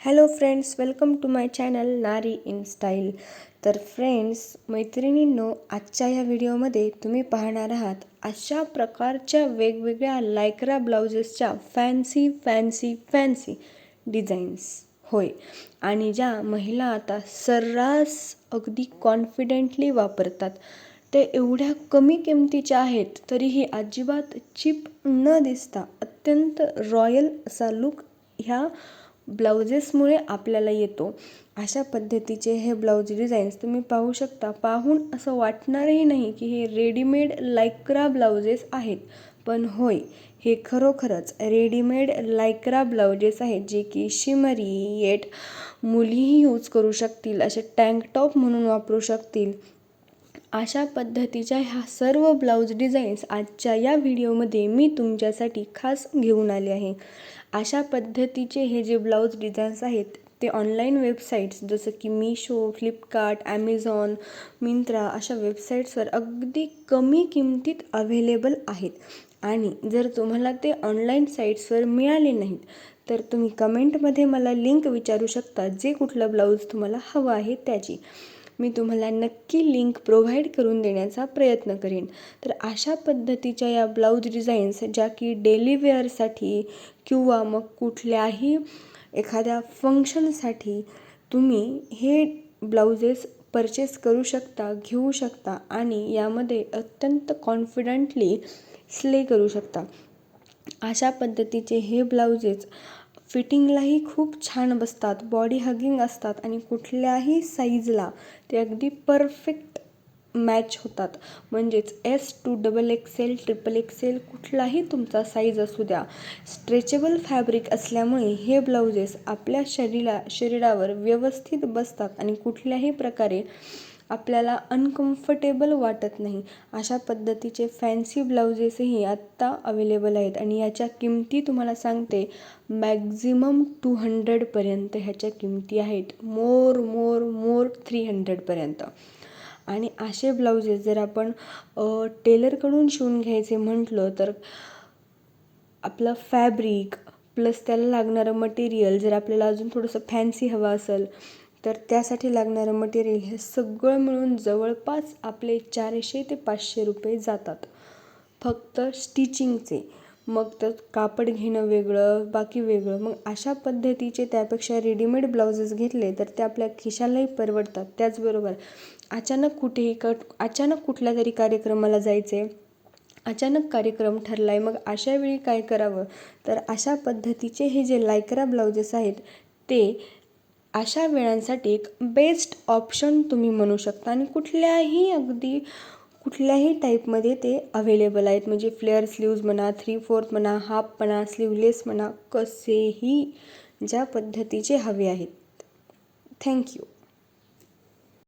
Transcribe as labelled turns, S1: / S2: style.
S1: Hello friends welcome to my channel Nari in style तर friends मैत्रिणींनो आजच्या या व्हिडिओमध्ये तुम्ही पाहणार आहात अशा प्रकारच्या वेगवेगळ्या लायक्रा ब्लाउजेसच्या फॅन्सी फॅन्सी फॅन्सी डिझाईन्स होय. आणि ज्या महिला आता सर्रास अगदी कॉन्फिडेंटली वापरतात ते एवढ्या कमी किमतीच्या आहेत तरीही अजिबात चिप न दिसता अत्यंत रॉयल असा लुक ह्या ब्लाउजेसमुळे आपल्याला येतो. अशा पद्धतीचे हे ब्लाऊज डिझाईन्स तुम्ही पाहू शकता. पाहून असं वाटणारही नाही की हे रेडीमेड लायक्रा ब्लाउजेस आहेत. पण होय हे खरोखरच रेडीमेड लायक्रा ब्लाउजेस आहेत जे की शिमरी येट मुलीही यूज करू शकतील असे टँक टॉप म्हणून वापरू शकतील. अशा पद्धतीच्या ह्या सर्व ब्लाऊज डिझाईन्स आजच्या या व्हिडिओमध्ये मी तुमच्यासाठी खास घेऊन आले आहे. अशा पद्धतीचे हे जे ब्लाऊज डिझाईन्स आहेत ते ऑनलाईन वेबसाईट्स जसं की मिशो फ्लिपकार्ट ॲमेझॉन मिंत्रा अशा वेबसाईट्सवर अगदी कमी किमतीत अव्हेलेबल आहेत. आणि जर तुम्हाला ते ऑनलाईन साईट्सवर मिळाले नाहीत तर तुम्ही कमेंटमध्ये मला लिंक विचारू शकता जे कुठलं ब्लाऊज तुम्हाला हवं आहे त्याची. मी तुम्हाला नक्की लिंक प्रोव्हाइड करून देण्याचा प्रयत्न करेन. तर अशा पद्धतीच्या या ब्लाऊज डिझाईन्स ज्या की डेली वेअरसाठी किंवा मग कुठल्याही एखाद्या फंक्शनसाठी तुम्ही हे ब्लाउजेस परचेस करू शकता घेऊ शकता आणि यामध्ये अत्यंत कॉन्फिडंटली स्ले करू शकता. अशा पद्धतीचे हे ब्लाउजेस फिटिंगलाही खूप छान बसतात बॉडी हगिंग असतात आणि कुठल्याही साईजला ते अगदी परफेक्ट मॅच होतात. म्हणजेच S to double XL triple XL कुठलाही तुमचा साईज असू द्या. स्ट्रेचेबल फॅब्रिक असल्यामुळे हे ब्लाउजेस आपल्या शरीरा शरीरावर व्यवस्थित बसतात आणि कुठल्याही प्रकारे आपल्याला अनकम्फर्टेबल वाटत नाही. अशा पद्धतीचे फॅन्सी ब्लाउजेसही आत्ता अवेलेबल आहेत. आणि याच्या किमती तुम्हाला सांगते मॅक्झिमम टू हंड्रेडपर्यंत ह्याच्या किमती आहेत. मोर मोर मोर थ्री हंड्रेडपर्यंत आणि असे ब्लाउजेस जर आपण टेलरकडून शिवून घ्यायचे म्हटलं तर आपलं फॅब्रिक प्लस त्याला लागणारं मटेरियल जर आपल्याला अजून थोडंसं फॅन्सी हवं असेल तर त्यासाठी लागणारं मटेरियल हे सगळं मिळून जवळपास आपले चारशे ते पाचशे रुपये जातात. फक्त स्टिचिंगचे मग तर कापड घेणं वेगळं बाकी वेगळं. मग अशा पद्धतीचे त्यापेक्षा रेडीमेड ब्लाउजेस घेतले तर ते आपल्या खिशालाही परवडतात. त्याचबरोबर अचानक कुठेही क अचानक कुठल्या तरी कार्यक्रमाला जायचे अचानक कार्यक्रम ठरला आहे मग अशा वेळी काय करावं? तर अशा पद्धतीचे हे जे लायक्रा ब्लाउजेस आहेत ते अशा वेळांसाठी एक बेस्ट ऑप्शन तुम्ही म्हणू शकता. आणि कुठल्याही अगदी कुठल्याही टाईपमध्ये ते अवेलेबल आहेत. म्हणजे फ्लेअर स्लीव्ज म्हणा थ्री फोर्थ म्हणा हाफ म्हणा स्लीवलेस म्हणा कसेही ज्या पद्धतीचे हवे आहेत. थँक्यू